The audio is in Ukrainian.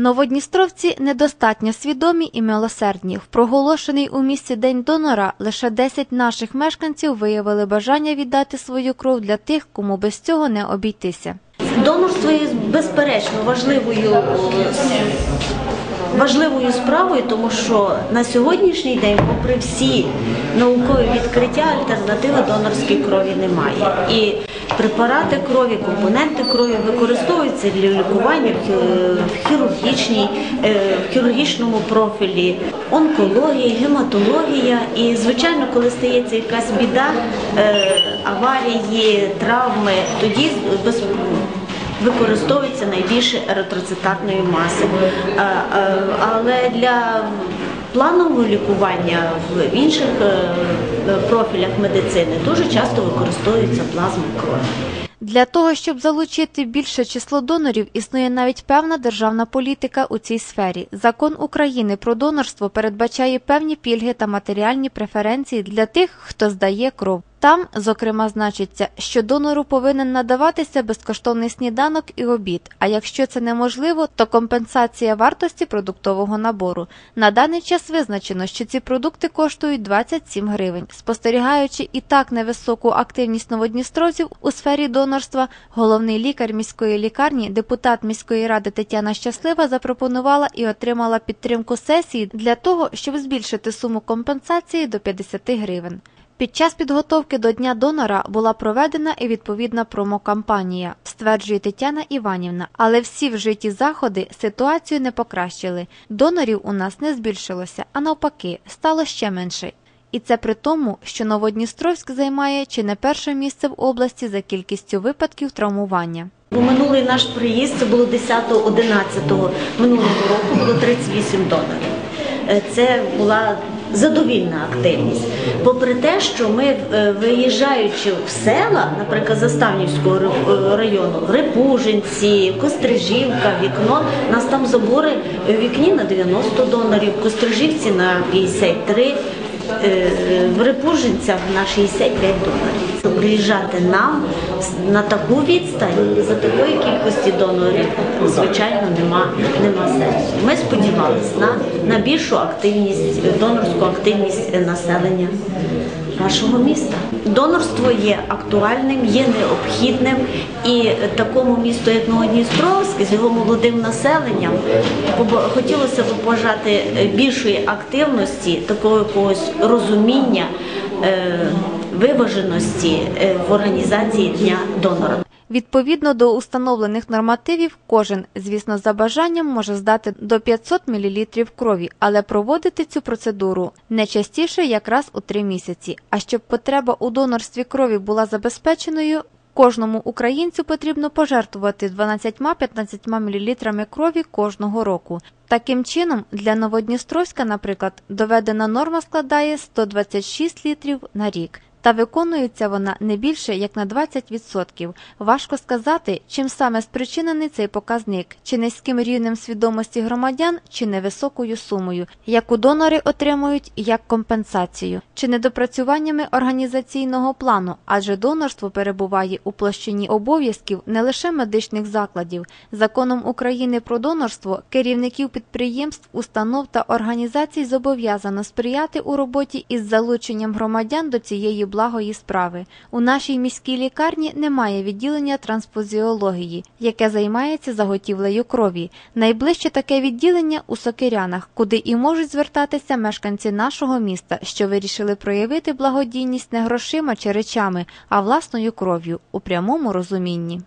Новодністровці недостатньо свідомі і милосердні. В проголошений у місті День донора лише 10 наших мешканців виявили бажання віддати свою кров для тих, кому без цього не обійтися. Донорство є безперечно важливою важливою справою, тому що на сьогоднішній день, попри всі наукові відкриття, альтернативи донорській крові немає. І препарати крові, компоненти крові використовуються для лікування в хірургічній, е, в хірургічному профілі, онкологія, гематологія. І звичайно, коли стається якась біда, е, аварії, травми, тоді без використовується найбільше еритроцитатної маси. Але для планового лікування в інших е, профілях медицини дуже часто використовується плазма крові. Для того, щоб залучити більше число донорів, існує навіть певна державна політика у цій сфері. Закон України про донорство передбачає певні пільги та матеріальні преференції для тих, хто здає кров. Там, зокрема, значиться, що донору повинен надаватися безкоштовний сніданок і обід. А якщо це неможливо, то компенсація вартості продуктового набору. На даний час визначено, що ці продукти коштують 27 гривень. Спостерігаючи і так невисоку активність новодністровців у сфері донорства, головний лікар міської лікарні, депутат міської ради Тетяна Щаслива запропонувала і отримала підтримку сесії для того, щоб збільшити суму компенсації до 50 гривень. Під час підготовки до Дня донора була проведена і відповідна промокампанія, стверджує Тетяна Іванівна. Але всі вжиті заходи ситуацію не покращили. Донорів у нас не збільшилося, а навпаки, стало ще менше. І це при тому, що Новодністровськ займає чи не перше місце в області за кількістю випадків травмування. Бо минулий наш приїзд це було 10-11 минулого року було 38 донорів. Е, Це була задовільна активність. Попри те, що ми, е, виїжджаючи в села, наприклад, Заставнівського е, району, Репужинці, Кострижівка, Вікно, нас там забори в вікні на 90 донорів, Кострижівці на 53, е, в Репужинцях на 65 доларів. Приїжджати нам на таку відстань за такої кількості донорів, звичайно, нема, нема сенсу. Ми сподівалися на, на більшу активність, донорську активність населення нашого міста. Донорство є актуальним, є необхідним, і такому місту, як Новодністровськ, з його молодим населенням, хотілося б побажати більшої активності, такого якогось розуміння. е, Виваженості е, в організації дня донора. Відповідно до установлених нормативів, кожен, звісно, за бажанням може здати до 500 мл крові, але проводити цю процедуру не частіше якраз у три місяці. А щоб потреба у донорстві крові була забезпеченою, кожному українцю потрібно пожертвувати 12-15 мл крові кожного року. Таким чином, для Новодністровська, наприклад, доведена норма складає 126 літрів на рік. Та виконується вона не більше як на 20%. Важко сказати, чим саме спричинений цей показник, чи низьким рівнем свідомості громадян, чи невисокою сумою, яку донори отримують як компенсацію, чи недопрацюваннями організаційного плану, адже донорство перебуває у площині обов'язків не лише медичних закладів. Законом України про донорство керівників підприємств, установ та організацій зобов'язано сприяти у роботі із залученням громадян до цієї благої справи. У нашій міській лікарні немає відділення трансфузіології, яке займається заготівлею крові. Найближче таке відділення у Сокирянах, куди і можуть звертатися мешканці нашого міста, що вирішили проявити благодійність не грошима чи речами, а власною кров'ю у прямому розумінні.